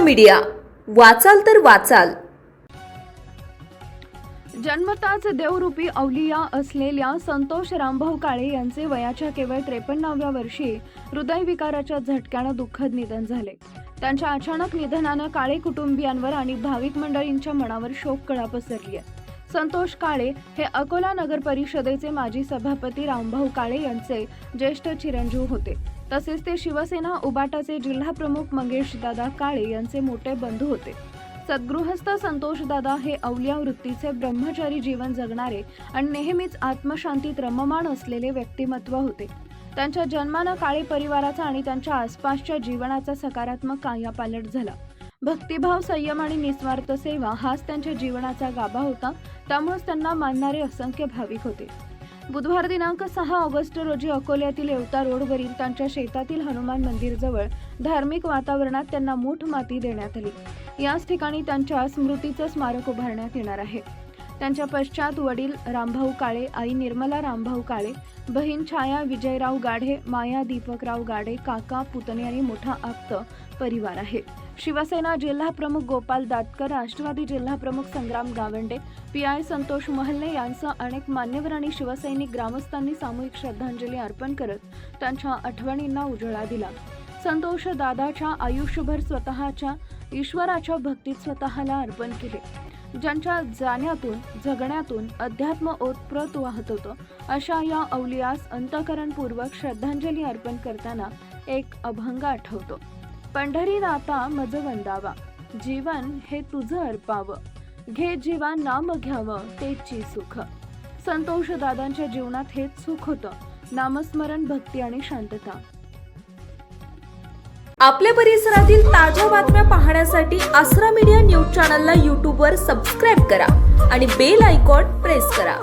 Media. वाचाल तर वाचाल. जन्मताच देवरूपी अवलिया असलेल्या संतोष रामभाऊ काळे यांचे वयाच्या केवळ त्रेपन्नाव्या वर्षी हृदयविकाराच्या झटक्यानं दुःखद निधन झाले. त्यांच्या अचानक निधनानं काळे कुटुंबियांवर आणि भाविक मंडळींच्या मनावर शोककळा पसरली आहे संतोष काळे हे अकोला नगर परिषदेचे माजी सभापती रामभाऊ काळे यांचे ज्येष्ठ चिरंजीव होते. तसेच ते शिवसेना उबाटाचे जिल्हा प्रमुख मंगेशदादा काळे यांचे मोठे बंधू होते. सद्गृहस्थ संतोषदादा हे अवलिया वृत्तीचे ब्रह्मचारी जीवन जगणारे आणि नेहमीच आत्मशांतीत रममाण असलेले व्यक्तिमत्व होते. त्यांच्या जन्मानं काळे परिवाराचा आणि त्यांच्या आसपासच्या जीवनाचा सकारात्मक कायापालट झाला. भक्तिभाव संयम आणि निस्वार्थ सेवा हाच त्यांच्या जीवनाचा गाभा होता. त्यामुळेच त्यांना मानणारे असंख्य भाविक होते. बुधवार दिनांक सहा ऑगस्ट रोजी अकोल्यातील येवता रोडवरील त्यांच्या शेतातील हनुमान मंदिरजवळ धार्मिक वातावरणात त्यांना मूठ माती देण्यात आली. याच ठिकाणी त्यांच्या स्मृतीचं स्मारक उभारण्यात येणार आहे. त्यांच्या पश्चात वडील रामभाऊ काळे आई निर्मला रामभाऊ काळे बहीण छाया विजयराव गाढे माया दीपकराव गाडे काका पुतणे आणि मोठा आप्त परिवार आहे. शिवसेना जिल्हा प्रमुख गोपाल दातकर राष्ट्रवादी जिल्हा प्रमुख संग्राम गावंडे पी आय संतोष महलने यांसह अनेक मान्यवर आणि शिवसैनिक ग्रामस्थांनी सामूहिक श्रद्धांजली अर्पण करत त्यांच्या आठवणींना उजळा दिला. संतोष दादाच्या आयुष्यभर स्वतःच्या ईश्वराच्या भक्तीत स्वतःला अर्पण केले. ज्यांच्या जाण्यातून जगण्यातून अध्यात्म ओतप्रत वाहत होतं अशा या अवलियास अंतकरणपूर्वक श्रद्धांजली अर्पण करताना एक अभंग आठवतो. पंढरी नाता मज वंदावा जीवन हे तुझं अर्पावं घे जीवा नाम घ्यावं तेची सुख. संतोष दादांच्या जीवनात हेच सुख होतं. नामस्मरण भक्ती आणि शांतता. आपल्या परिसरातील ताज्या बातम्या पाहण्यासाठी आसरा मीडिया न्यूज चॅनलला यूट्यूबवर सबस्क्राईब करा आणि बेल आयकॉन प्रेस करा.